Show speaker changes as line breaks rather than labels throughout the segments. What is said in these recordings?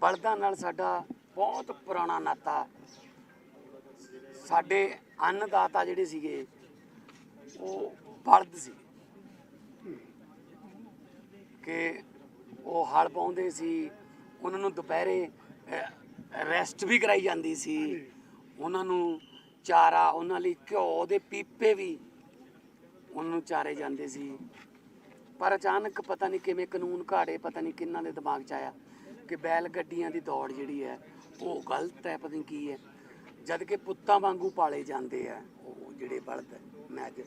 ਬਲਦਾਂ ਨਾਲ ਸਾਡਾ ਬਹੁਤ ਪੁਰਾਣਾ ਨਾਤਾ। ਸਾਡੇ ਅੰਨਦਾਤਾ ਜਿਹੜੇ ਸੀਗੇ, ਉਹ ਬਲਦ ਸੀ ਕਿ ਉਹ ਹਲ ਪਾਉਂਦੇ ਸੀ, ਉਹਨਾਂ ਨੂੰ ਦੁਪਹਿਰੇ ਰੈਸਟ ਵੀ ਕਰਾਈ ਜਾਂਦੀ ਸੀ। ਉਹਨਾਂ ਨੂੰ ਚਾਰਾ, ਉਹਨਾਂ ਲਈ ਘਿਓ ਦੇ ਪੀਪੇ ਵੀ ਉਹਨਾਂ ਨੂੰ ਚਾਰੇ ਜਾਂਦੇ ਸੀ। ਪਰ ਅਚਾਨਕ ਪਤਾ ਨਹੀਂ ਕਿਵੇਂ ਕਾਨੂੰਨ ਘਾੜੇ, ਪਤਾ ਨਹੀਂ ਕਿੰਨਾਂ ਦੇ ਦਿਮਾਗ 'ਚ ਆਇਆ। ਕਿ ਬੈਲ ਗੱਡੀਆਂ ਦੀ ਦੌੜ ਜਿਹੜੀ ਹੈ ਉਹ ਗਲਤ ਹੈ ਪਤਾ ਨਹੀਂ ਕੀ ਹੈ। ਜਦ ਕਿ ਪੁੱਤਾਂ ਵਾਂਗੂ ਪਾਲੇ ਜਾਂਦੇ ਆ ਉਹ ਜਿਹੜੇ ਬਲਦ ਮੈਂ ਅੱਜ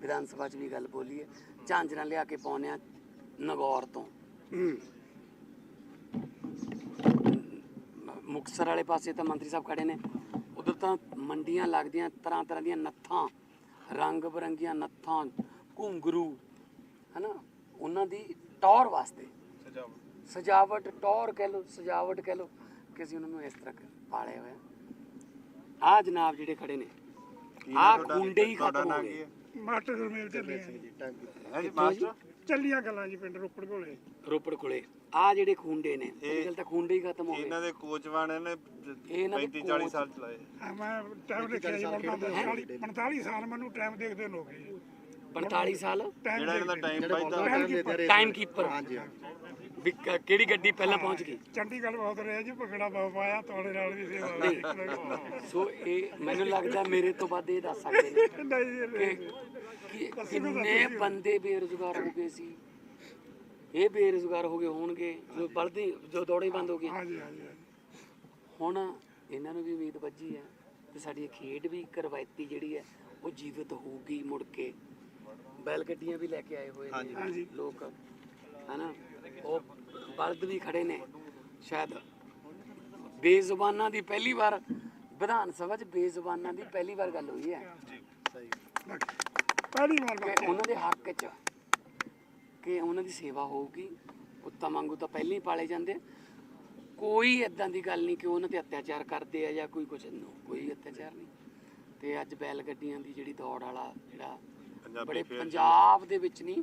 ਵਿਧਾਨ ਸਭਾ 'ਚ ਵੀ ਗੱਲ ਬੋਲੀ ਹੈ। ਝਾਂਜਰਾਂ ਲਿਆ ਕੇ ਪਾਉਂਦੇ ਆ ਨਗੌਰ ਤੋਂ।
ਹੂੰ।
ਮੁਕਤਸਰ ਵਾਲੇ ਪਾਸੇ ਤਾਂ ਮੰਤਰੀ ਸਾਹਿਬ ਖੜੇ ਨੇ। ਉਧਰ ਤਾਂ ਮੰਡੀਆਂ ਲੱਗਦੀਆਂ ਤਰ੍ਹਾਂ ਤਰ੍ਹਾਂ ਦੀਆਂ ਨੱਥਾਂ ਰੰਗ ਬਰੰਗੀਆਂ ਨੱਥਾਂ ਘੁੰਗਰੂ ਹਨਾ? ਉਹਨਾਂ ਦੀ ਟੌਰ ਵਾਸਤੇ। ਸਜਾਵਟ। ਟੌਰ ਕਹਿ ਲਓ ਸਜਾਵਟ ਕਹਿ ਲਓ ਕਿ ਅਸੀਂ ਉਹਨਾਂ ਨੂੰ ਇਸ ਤਰ੍ਹਾਂ ਪਾਲਿਆ ਹੋਇਆ ਆ। ਜਨਾਬ ਜਿਹੜੇ ਖੜੇ ਨੇ ਆ ਖੁੰਡੇ ਹੀ ਖਤਮ ਹੋ ਗਏ।
ਮਾਸਟਰ ਗੁਰਮੇਲ ਚੱਲੇ
ਹਾਂਜੀ ਮਾਸਟਰ?
ਚੱਲੀਆਂ ਗੱਲਾਂ ਜੀ ਪਿੰਡ ਰੋਪੜ ਕੋਲੇ।
ਰੋਪੜ ਕੋਲੇ। ਆ ਜਿਹੜੇ ਖੁੰਡੇ ਨੇ ਇਹ ਗੱਲ ਤਾਂ ਖੁੰਡੇ ਹੀ ਖਤਮ ਹੋ ਗਏ।
ਇਹਨਾਂ ਦੇ ਕੋਚਵਾਨ ਨੇ
ਇਹਨਾਂ ਦੇ
35 40
ਕੋਚ-
ਸਾਲ ਚਲਾਏ।
ਮੈਂ ਟਾਈਮ ਦੇਖਿਆ ਜੀ ਉਹਨਾਂ ਦੇ 45 ਸਾਲ ਮੈਨੂੰ ਟਾਈਮ ਦੇਖਦੇ ਗਏ
45 ਸਾਲ?
ਟਾਈਮ
ਜਿਹੜਾ ਇਹਨਾਂ ਦਾ ਟਾਈਮ ਬਚਦਾ
ਟਾਈਮ ਕੀਪਰ ਵੀ ਕ- ਕਿਹੜੀ ਗੱਡੀ ਪਹਿਲਾਂ ਪਹੁੰਚ ਗਈ?
ਚੰਡੀਗੜ੍ਹ ਬਹੁਤ ਰਿਹਾ ਜੀ ਭਗੜਾ ਬਹੁਤ ਪਾਇਆ ਤੁਹਾਡੇ ਨਾਲ ਵੀ ਸੇਵਾ
ਨਹੀਂ। ਸੋ ਇਹ ਮੈਨੂੰ ਲੱਗਦਾ ਮੇਰੇ ਤੋਂ ਵੱਧ ਇਹ ਦੱਸ ਸਕਦੇ ਨੇ
ਨਹੀਂ ਜੀ,
ਕਿ ਕਿ ਕਿੰਨੇ ਬੰਦੇ ਬੇਰੁਜ਼ਗਾਰ ਹੋ ਗਏ ਸੀ? ਇਹ ਬੇਰੁਜ਼ਗਾਰ ਹੋ ਗਏ ਹੋਣਗੇ ਜੋ ਬਲਦੀ ਜੋ ਦੌੜੇ ਬੰਦ ਹੋ ਗਏ।
ਹਾਂਜੀ ਹਾਂਜੀ ਹਾਂਜੀ।
ਹੁਣ ਇਹਨਾਂ ਨੂੰ ਵੀ ਉਮੀਦ ਵੱਜੀ ਹੈ ਕਿ ਸਾਡੀ ਇਹ ਖੇਡ ਵੀ ਇੱਕ ਰਵਾਇਤੀ ਜਿਹੜੀ ਹੈ ਉਹ ਜੀਵਿਤ ਹੋਊਗੀ ਮੁੜ ਕੇ। ਬੈਲ ਗੱਡੀਆਂ ਵੀ ਲੈ ਕੇ ਆਏ ਹੋਏ ਨੇ
ਹਾਂਜੀ।
ਲੋਕ ਹਨਾ? ਉਹ ਬਲਦ ਵੀ ਖੜੇ ਨੇ। ਸ਼ਾਇਦ ਬੇਜ਼ੁਬਾਨਾਂ ਦੀ ਪਹਿਲੀ ਵਾਰ ਵਿਧਾਨ ਸਭਾ 'ਚ ਬੇਜ਼ੁਬਾਨਾਂ ਦੀ ਪਹਿਲੀ ਵਾਰ ਗੱਲ ਹੋਈ ਹੈ।
ਪਹਿਲੀ ਵਾਰ
ਉਹਨਾਂ ਦੇ ਹੱਕ 'ਚ ਕਿ ਉਹਨਾਂ ਦੀ ਸੇਵਾ ਹੋਊਗੀ ਪੁੱਤਾਂ ਵਾਂਗੂ ਤਾਂ ਪਹਿਲਾਂ ਹੀ ਪਾਲੇ ਜਾਂਦੇ। ਕੋਈ ਇਦਾਂ ਦੀ ਗੱਲ ਨਹੀਂ ਕਿ ਉਹਨਾਂ ਤੇ ਅਤਿਆਚਾਰ ਕਰਦੇ ਆ ਜਾਂ ਕੋਈ ਕੁਝ ਨੂੰ ਕੋਈ ਅਤਿਆਚਾਰ ਨਹੀਂ। ਤੇ ਅੱਜ ਬੈਲ ਗੱਡੀਆਂ ਦੀ ਜਿਹੜੀ ਦੌੜ ਵਾਲਾ ਜਿਹੜਾ ਬੜੇ ਪੰਜਾਬ ਦੇ ਵਿੱਚ ਨਹੀਂ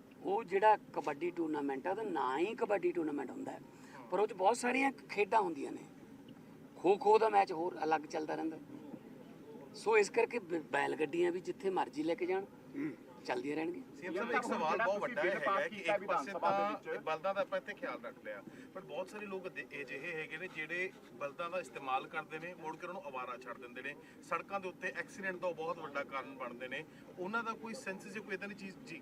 ਉਹ ਜਿਹੜਾ ਕਬੱਡੀ ਟੂਰਨਾਮੈਂਟ ਆ ਉਹਦਾ ਨਾਂ ਹੀ ਕਬੱਡੀ ਟੂਰਨਾਮੈਂਟ ਹੁੰਦਾ ਹੈ। ਪਰ ਉਹ ਚ ਬਹੁਤ ਸਾਰੀਆਂ ਖੇਡਾਂ ਹੁੰਦੀਆਂ ਨੇ। ਖੋ ਖੋ ਦਾ ਮੈਚ ਹੋਰ ਅਲੱਗ ਚੱਲਦਾ ਰਹਿੰਦਾ। ਸੋ ਇਸ ਕਰਕੇ ਬ- ਬੈਲ ਗੱਡੀਆਂ ਵੀ ਜਿੱਥੇ ਮਰਜ਼ੀ ਲੈ ਕੇ ਜਾਣ ਚੱਲਦੀਆਂ ਰਹਿਣਗੀਆਂ।
ਸੀਐਮ ਸਾਹਿਬ ਇੱਕ ਸਵਾਲ ਬਹੁਤ ਵੱਡਾ ਹੈਗਾ ਕਿ ਇੱਕ ਪਾਸੇ ਤਾਂ ਬਲਦਾਂ ਦਾ ਆਪਾਂ ਇੱਥੇ ਖਿਆਲ ਰੱਖਦੇ ਆ ਪਰ ਬਹੁਤ ਸਾਰੇ ਲੋਕ ਅਜਿ- ਅਜਿਹੇ ਹੈਗੇ ਨੇ ਜਿਹੜੇ ਬਲਦਾਂ ਦਾ ਇਸਤੇਮਾਲ ਕਰਦੇ ਨੇ ਮੁੜ ਕੇ ਉਹਨਾਂ ਨੂੰ ਅਵਾਰਾ ਛੱਡ ਦਿੰਦੇ ਨੇ। ਸੜਕਾਂ ਦੇ ਉੱਤੇ ਐਕਸੀਡੈਂਟ ਦਾ ਬਹੁਤ ਵੱਡਾ ਕਾਰਨ ਬਣਦੇ ਨੇ। ਉਹਨਾਂ ਦਾ ਕੋਈ ਸੈਂਸ ਜਾਂ ਕੋਈ ਇਦਾਂ ਦੀ ਚੀਜ਼ ਜੀ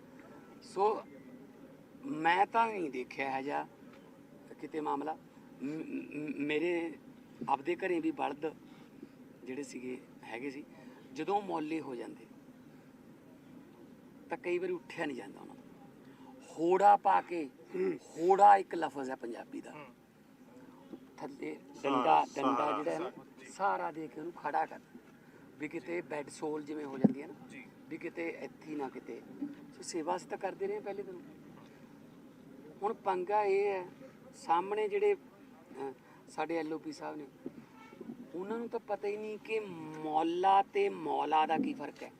ਸੋ ਮੈਂ ਤਾਂ ਨਹੀਂ ਦੇਖਿਆ ਹੈ ਜਾਂ ਕਿਤੇ ਮਾਮਲਾ। ਮੇਰੇ ਆਪਦੇ ਘਰੇ ਵੀ ਬਲਦ ਜਿਹੜੇ ਸੀਗੇ, ਹੈਗੇ ਸੀ, ਜਦੋਂ ਮੌਲੇ ਹੋ ਜਾਂਦੇ, ਤਾਂ ਕਈ ਵਾਰੀ ਉੱਠਿਆ ਨਹੀਂ ਜਾਂਦਾ ਉਹਨਾਂ ਹੋੜਾ ਪਾ ਕੇ, ਹੋੜਾ ਇੱਕ ਲਫ਼ਜ਼ ਹੈ ਪੰਜਾਬੀ ਦਾ। ਥੱਲੇ ਡੰਡਾ ਡੰਡਾ ਜਿਹੜਾ ਹੈ ਨਾ, ਸਾਰਾ ਦੇ ਕੇ ਉਹਨੂੰ ਖੜਾ ਕਰ। ਵੀ ਕਿਤੇ ਬੈੱਡ ਸੋਲ ਜਿਵੇਂ ਹੋ ਜਾਂਦੀ ਹੈ ਨਾ
ਜੀ।
ਵੀ ਕਿਤੇ ਇੱਥੇ ਨਾ ਕਿਤੇ। ਸੋ ਸੇਵਾ ਅਸੀਂ ਤਾਂ ਕਰਦੇ ਰਹੇ ਪਹਿਲੇ ਦਿਨ। ਹੁਣ ਪੰਗਾ ਇਹ ਹੈ ਸਾਹਮਣੇ ਜਿਹੜੇ ਸਾਡੇ ਐਲਓਪੀ ਸਾਹਿਬ ਨੇ ਉਹਨਾਂ ਨੂੰ ਤਾਂ ਪਤਾ ਹੀ ਨਹੀਂ ਕਿ ਮੌਲਾ ਤੇ ਮੌਲਾ ਦਾ ਕੀ ਫ਼ਰਕ ਹੈ।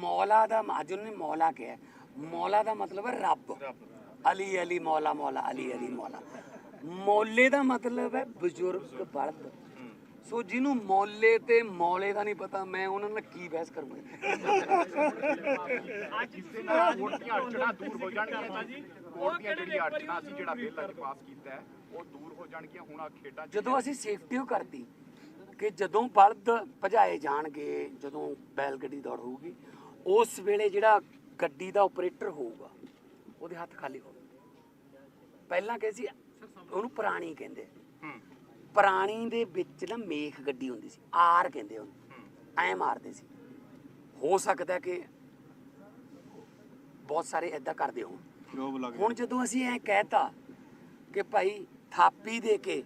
ਮੌਲਾ ਦਾ ਅੱਜ ਉਹਨੇ ਮੌਲਾ ਕਿਹਾ ਮੌਲਾ ਦਾ ਮਤਲਬ ਹੈ ਰੱਬ। ਅਲੀ ਅਲੀ ਮੌਲਾ ਮੌਲਾ ਅਲੀ ਅਲੀ ਮੌਲਾ। ਮੌਲੇ ਦਾ ਮਤਲਬ ਹੈ ਬਜ਼ੁਰਗ ਬਲਦ। ਸੋ ਜਿਹਨੂੰ ਮੌਲੇ ਤੇ ਮੌਲੇ ਦਾ ਨਹੀਂ ਪਤਾ ਮੈਂ ਉਹਨਾਂ ਨਾਲ ਕੀ ਬਹਿਸ ਕਰੂੰਗਾ?
ਜਿਸ ਨਾਲ ਵੋਟ ਦੀਆਂ ਅੜਚਣਾ ਦੂਰ ਹੋ ਜਾਣਗੀਆਂ ਜੀ। ਦੀਆਂ ਜਿਹੜੀਆਂ ਅੜਚਣਾ ਸੀ ਜਿਹੜਾ ਬਿੱਲ ਅੱਜ ਪਾਸ ਕੀਤਾ ਹੈ, ਉਹ ਦੂਰ ਹੋ ਜਾਣਗੀਆਂ। ਹੁਣ ਆ ਖੇਡਾਂ
ਜਦੋਂ ਅਸੀਂ ਸੇਫਟੀ ਉਹ ਕਰਤੀ ਕਿ ਜਦੋਂ ਬਲਦ ਭਜਾਏ ਜਾਣਗੇ ਜਦੋਂ ਬੈਲ ਗੱਡੀ ਦੌੜ ਹੋਊਗੀ ਉਸ ਵੇਲੇ ਜਿਹੜਾ ਗੱਡੀ ਦਾ ਆਪਰੇਟਰ ਹੋਊਗਾ ਉਹਦੇ ਹੱਥ ਖਾਲੀ ਹੋਣਗੇ ਪਹਿਲਾਂ ਕਹਿੰਦੇ ਸੀ ਉਹਨੂੰ ਪੁਰਾਣੀ ਕਹਿੰਦੇ ਪੁਰਾਣੀ ਦੇ ਵਿੱਚ ਨਾ ਮੇਖ ਗੱਡੀ ਹੁੰਦੀ ਸੀ ਆਰ ਕਹਿੰਦੇ ਉਹਨੂੰ। ਐ ਮਾਰਦੇ ਸੀ। ਹੋ ਸਕਦਾ ਕਿ ਬਹੁਤ ਸਾਰੇ ਐਦਾਂ ਕਰਦੇ ਹੋਣ। ਹੁਣ ਜਦੋਂ। ਅਸੀਂ ਐ ਕਹਿਤਾ ਕਿ ਭਾਈ ਥਾਪੀ ਦੇ ਕੇ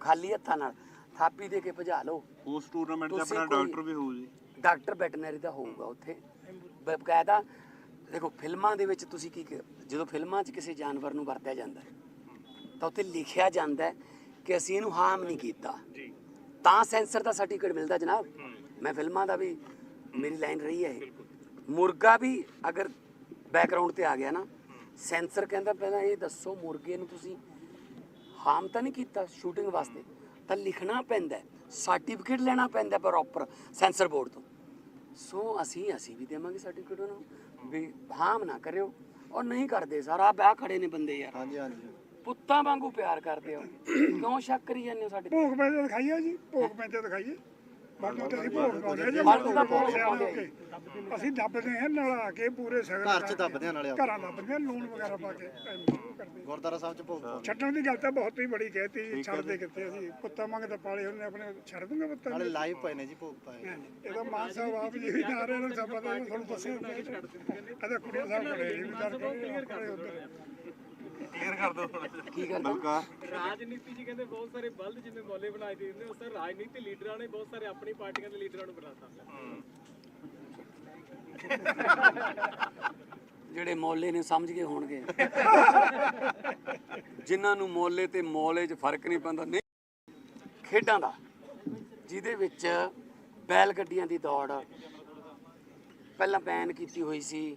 ਖਾਲੀ ਹੱਥਾਂ ਨਾਲ ਥਾਪੀ ਦੇ ਕੇ ਭਜਾ ਲਓ।
ਉਸ ਟੂਰਨਾਮੈਂਟ 'ਚ ਆਪਣਾ ਡਾਕਟਰ ਵੀ ਹੋਊ ਜੀ।
ਡਾਕਟਰ ਵੈਟਰਨਰੀ ਦਾ ਹੋਊਗਾ ਉੱਥੇ। ਬਕਾਇਦਾ ਦੇਖੋ ਫਿਲਮਾਂ ਦੇ ਵਿੱਚ ਤੁਸੀਂ ਕੀ ਕ- ਜਦੋਂ ਫਿਲਮਾਂ 'ਚ ਕਿਸੇ ਜਾਨਵਰ ਨੂੰ ਵਰਤਿਆ ਜਾਂਦਾ ਹੈ, ਤਾਂ ਉੱਥੇ ਲਿਖਿਆ ਜਾਂਦਾ ਹੈ ਕਿ ਅਸੀਂ ਇਹਨੂੰ ਹਾਰਮ ਨਹੀਂ ਕੀਤਾ।
ਜੀ।
ਤਾਂ ਸੈਂਸਰ ਦਾ ਸਰਟੀਫਿਕੇਟ ਮਿਲਦਾ ਜਨਾਬ। ਮੈਂ ਫਿਲਮਾਂ ਦਾ ਵੀ ਮੇਰੀ ਲਾਈਨ ਰਹੀ ਹੈ ਮੁਰਗਾ ਵੀ ਅਗਰ ਬੈਕਗ੍ਰਾਉਂਡ ਤੇ ਆ ਗਿਆ ਨਾ ਸੈਂਸਰ ਕਹਿੰਦਾ ਪਹਿਲਾਂ ਇਹ ਦੱਸੋ ਮੁਰਗੇ ਨੂੰ ਤੁਸੀਂ ਹਾਰਮ ਤਾਂ ਨਹੀਂ ਕੀਤਾ ਸ਼ੂਟਿੰਗ ਵਾਸਤੇ? ਤਾਂ ਲਿਖਣਾ ਪੈਂਦਾ ਸਰਟੀਫਿਕੇਟ ਲੈਣਾ ਪੈਂਦਾ ਪ੍ਰੋਪਰ ਸੈਂਸਰ ਬੋਰਡ ਤੋਂ। ਸੋ ਅਸੀਂ ਅਸੀਂ ਵੀ ਦੇਵਾਂਗੇ ਸਰਟੀਫਿਕੇਟ ਉਹਨਾਂ। ਨੂੰ ਵੀ ਹਾਰਮ ਨਾ ਕਰਿਓ। ਔਰ ਨਹੀਂ ਕਰਦੇ ਸਾਰਾ ਬਹਿ ਖੜੇ ਨੇ ਬੰਦੇ ਯਾਰ।
ਹਾਂਜੀ ਹਾਂਜੀ।
ਪੁੱਤਾਂ ਵਾਂਗੂ ਪਿਆਰ ਕਰਦੇ ਹੋ। ਕਿਉਂ ਸ਼ੱਕ ਕਰੀ ਜਾਂਦੇ ਹੋ ਸਾਡੇ ਤੇ?
ਭੋਗ ਪੈਂਦੇ ਦਿਖਾਈਏ ਜੀ ਭੋਗ ਪੈਂਦੇ ਦਿਖਾਈਏ। ਬਾਕੀ ਤੇ ਅਸੀਂ ਭੋਗ ਪਾਉਂਦੇ ਜੀ
ਬਾਕੀ ਤਾਂ ਭੋਗ ਪਾਉਂਦੇ।
ਅਸੀਂ ਦੱਬਦੇ ਹਾਂ ਨਲਾ ਕੇ ਪੂਰੇ ਸਗਨ
ਘਰ 'ਚ ਦੱਬਦੇ ਹਾਂ ਨਾਲੇ ਆਪ।
ਘਰਾਂ ਦੱਬਦੇ ਹਾਂ ਲੂਣ ਵਗੈਰਾ ਪਾ ਕੇ ਐਵੇਂ ਉਹ ਕਰਦੇ
ਗੁਰਦਾਰਾ ਸਾਹਿਬ 'ਚ ਭੋਗ ਪਾਓ।
ਛੱਡਣ ਦੀ ਗੱਲ ਤਾਂ ਬਹੁਤ ਹੀ ਬੜੀ ਕਹਿਤੀ ਛੱਡ ਦੇ ਕਿੱਥੇ ਅਸੀਂ ਕੁੱਤਾ ਮੰਗ ਤਾਂ ਪਾਲੇ ਹੁੰਦੇ ਆਪਣੇ ਛੱਡ ਦੂੰਗੇ ਕੁੱਤਾ
ਨਾਲੇ ਲਾਈਵ ਪਏ ਨੇ ਜੀ ਭੋਗ ਪਾਏ।
ਇਹਦਾ ਮਾਨ ਸਾਹਿਬ ਆਪ ਜੀ ਵੀ ਨਾ ਰਹੇ ਨੇ ਸਭ ਪਤਾ ਤੁਹਾਨੂੰ ਦੱਸਿਆ ਇਹਦਾ ਕੁੜੀ ਸਾਹਿਬ ਖੜੇ ਜੀ ਵਿਚਾਰ ਕਲੀਅਰ ਕਰੇ ਉਧਰ।
ਕਲੀਅਰ ਕਰ ਦਿਓ ਥੋੜਾ ਜਿਹਾ
ਕੀ ਗੱਲ
ਬਲਕਾਰ
ਰਾਜਨੀਤੀ ਜੀ ਕਹਿੰਦੇ ਬਹੁਤ ਸਾਰੇ ਬਲਦ ਜਿਵੇਂ ਮੌਲੇ ਬਣਾਏ ਦੇ ਦਿੰਦੇ ਉਹ ਸਰ ਰਾਜਨੀਤੀ ਲੀਡਰਾਂ ਨੇ ਬਹੁਤ ਸਾਰੇ ਆਪਣੀ ਪਾਰਟੀਆਂ ਦੇ ਲੀਡਰਾਂ ਨੂੰ ਬਣਾਤਾ।
ਜਿਹੜੇ ਮੌਲੇ ਨੇ ਸਮਝ ਗਏ ਹੋਣਗੇ। ਜਿਨ੍ਹਾਂ ਨੂੰ ਮੌਲੇ ਤੇ ਮੌਲੇ 'ਚ ਫ਼ਰਕ ਨਹੀਂ ਪੈਂਦਾ ਨਹੀਂ ਖੇਡਾਂ ਦਾ ਜਿਹਦੇ ਵਿੱਚ ਬੈਲ ਗੱਡੀਆਂ ਦੀ ਦੌੜ ਪਹਿਲਾਂ ਬੈਨ ਕੀਤੀ ਹੋਈ ਸੀ